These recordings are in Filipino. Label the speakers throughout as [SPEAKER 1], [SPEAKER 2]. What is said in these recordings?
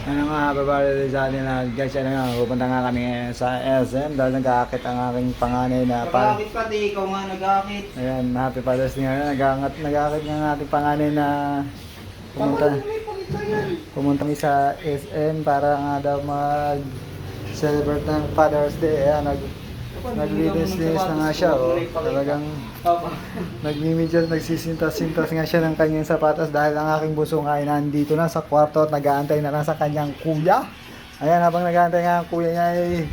[SPEAKER 1] Ano nga, atin na guys, ano nga, pupunta nga kami sa SM dahil nag-aakit ang aking panganay na pa.
[SPEAKER 2] Nag-aakit pati, ikaw nga nag-aakit.
[SPEAKER 1] Ayan, happy Father's Day ngayon. Nag-aakit, nag-aakit nga ang ating panganay na pumunta, pumunta kami sa SM para nga daw mag celebrate ng Father's Day. Ayan, nag, naglinis-linis na nga siya. Oh. Talagang Nagmimidyas, nagsisintas-sintas nga siya ng kanyang sapatos dahil ang aking buso nga ay nandito na sa kwarto at nag-aantay na lang sa kanyang kuya. Ayan, habang nag-aantay nga ang kuya niya ay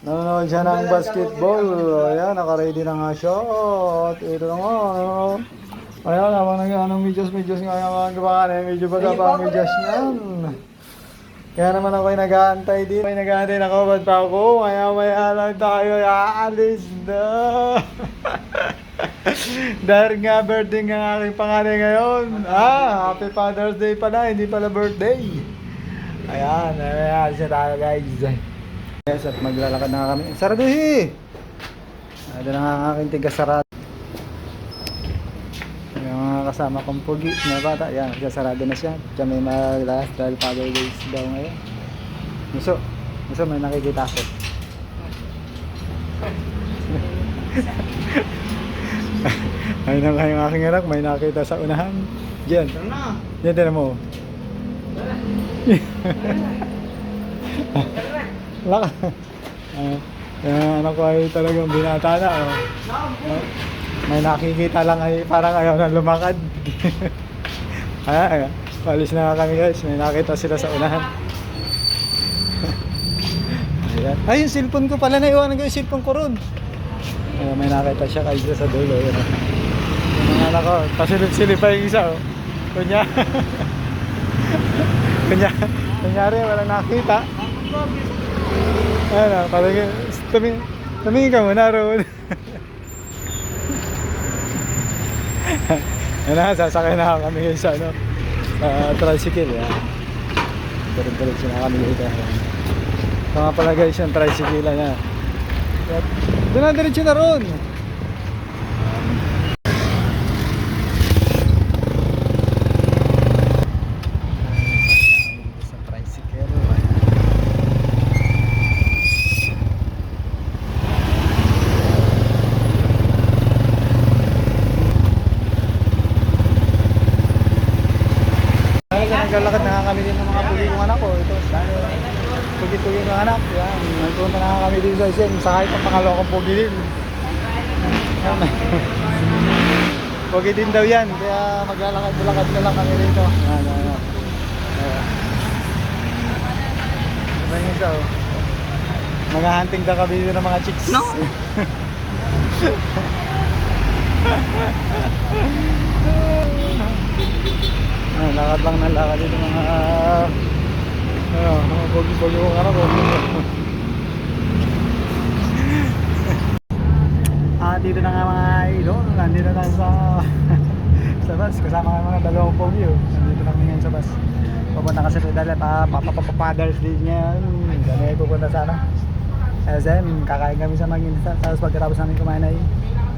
[SPEAKER 1] nanonood siya ng basketball. Ayan, naka-ready na nga siya. At ito na nga. ano. Ayan, habang nag-anong medyas-medyas nga yung mga kabakan, medyo bata pa ang medyas niyan. Kaya naman ako ay nag-aantay din. May nag-aantay na ako, ba't pa ako? Maya maya lang tayo, aalis na. Dahil nga birthday nga aking panganay ngayon. Ah, happy Father's Day pala, hindi pala birthday. Ayan, ayan, siya tayo guys. Yes, at maglalakad na kami. Saraduhi! Ito na nga ang aking tigasarado. Kasama kong pugi na bata, yan, nagsasarado na siya. Diyan may maglalas dahil Father Days daw ngayon. Muso, muso may nakikita ko. Ayun na nga yung aking anak, may nakita sa unahan. Diyan, diyan din mo. Laka. Uh, yung anak ko ay talagang binata na. Oh. Oh, May nakikita lang ay parang ayaw na lumakad. Ay, palis na kami guys. May nakita sila sa unahan. Ayan. Ay, yung cellphone ko pala naiwanan ko yung cellphone ko ron. Ayan, may nakita siya kayo sa dulo. Yung mga anak ko, pasilip-silip pa yung isa. Oh. Kunya. Kunya. Kunyari, wala nakita. Ayan, oh, parang tumingin, ka muna roon. Ayan na, sasakay na kami sa ano, sa tricycle. Yan. Diretso na kami dito. Ito nga pala guys, yung tricycle. At Doon na, diretso na ron. Sa tricycle. Ay, naglalakad na nga kami din ng mga puli kong anak ko. Ito, pugi-pugi ng anak. Yan, nagpunta na nga kami din sa SM. Sa kahit ang pangalawa kong pugi din. Daw yan. Kaya maglalakad-lakad na lang kami dito. Yan, yan, yan. Ano yun ito? Mag-hunting daw kami ng mga chicks.
[SPEAKER 2] No.
[SPEAKER 1] Ah, lakad lang ng lakad dito mga ano, mga pogi-pogi kong anak ko. Ah, dito na nga mga idol, nandito na tayo sa sa bus. Kasama nga mga dalawang pogi oh. Nandito na kami ngayon sa bus. Pupunta kasi sa dala pa papapapaders din yan. Kami pupunta sana. SM, kakain kami sa Maginista. Tapos pagkatapos namin kumain ay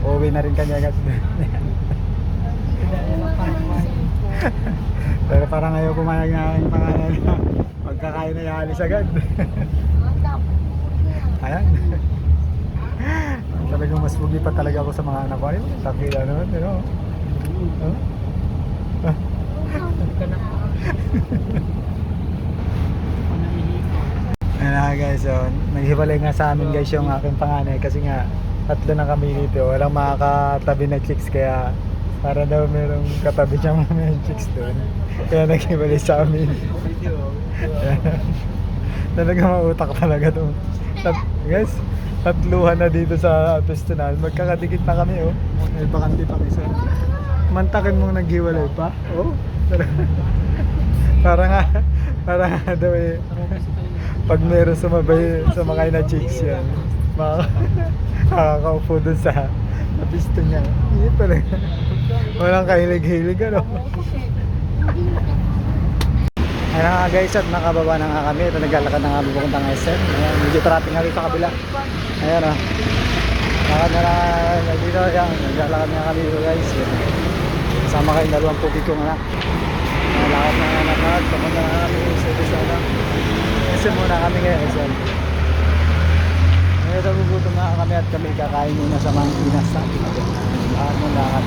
[SPEAKER 1] uuwi na rin kami agad. Pero parang ayaw pumayag na aking pangalan na pagkakain na yalis agad. Ayan. Talagang mas pugi pa talaga ako sa mga anak ko. Ayun, takila naman, know. Huh? Ayan na guys, so, naghiwalay nga sa amin guys yung aking panganay kasi nga tatlo na kami dito. Walang makakatabi na chicks kaya para daw merong katabi siyang mga chicks doon. Kaya naghiwalay sa amin. Talaga mautak talaga to. Tat guys, tatluhan na dito sa pistonan. Magkakadikit na kami oh. May bakante pa isa. Mantakin mong naghiwalay pa. Oh. para nga, para nga daw eh. Pag meron sumabay, sumakay na chicks yan. Maka- Makakaupo dun sa, niya. Hindi talaga. Walang kahilig-hilig ano. Ayan na nga guys at nakababa na nga kami. Ito naglalakad na nga papuntang SM. Ayan, medyo traffic nga dito sa kabila. Ayan o. Lakad na na dito. Ayan, naglalakad nga kami dito guys. Kasama kayong dalawang pugi kong anak. Malakad na nga lakad. Papunta na kami sa Luzon. Kasi muna kami ngayon. SM. Ngayon nagugutom na kami at kami kakain muna sa mga inasal. Lakad mo lakad.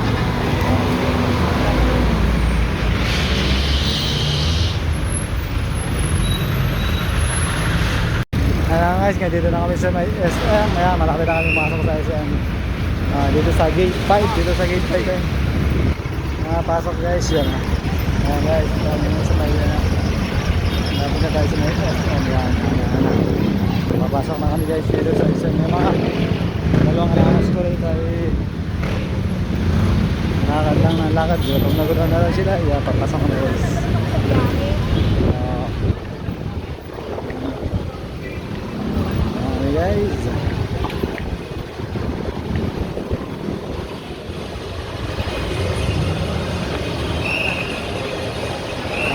[SPEAKER 1] Ayan guys, nga dito na kami sa may SM. Ayan, malaki na kami masok sa SM. Ah, dito sa gate 5, dito sa gate 5 eh. Mga pasok guys, yan. ah. Ayan guys, dami na sa may uh, Dami na tayo sa may SM. Yan, yan, yan. Papasok na kami guys dito sa SM. Yung mga dalawang alakas ko rin tayo. Lakad lang ng lakad. Gutom na na lang sila. Yeah, papasok na guys. Ah. Okay guys.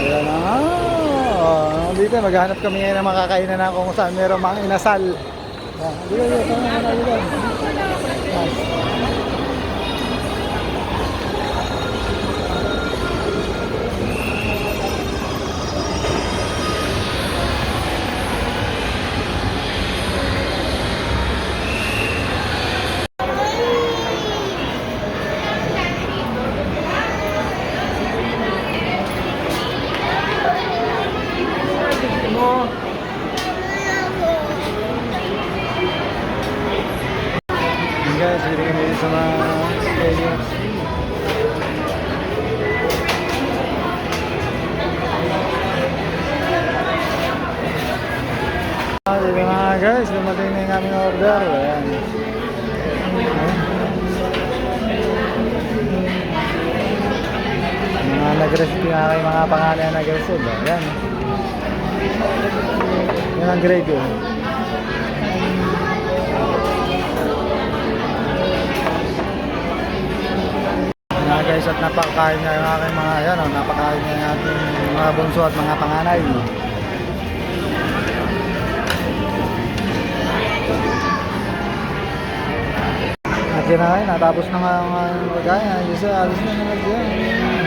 [SPEAKER 1] Ayan na. Oh, dito, maghanap kami ngayon ng makakainan na kung saan meron mga inasal. Ah, Dito, dito, dito, dito, dito. Nice. Dito kami sa mga. Ah, dito nga guys, dumating na yung aming order. Ayan. Mga nag-receive nga kayo mga pangalan na nag-receive. Ayan. Yan ang grade eh. Guys at napakain niya yung aking mga yan, oh, napakain niya yung ating mga bunso at mga panganay. At yun na natapos na nga uh, pagkain. Ayos na, alis na naman dyan.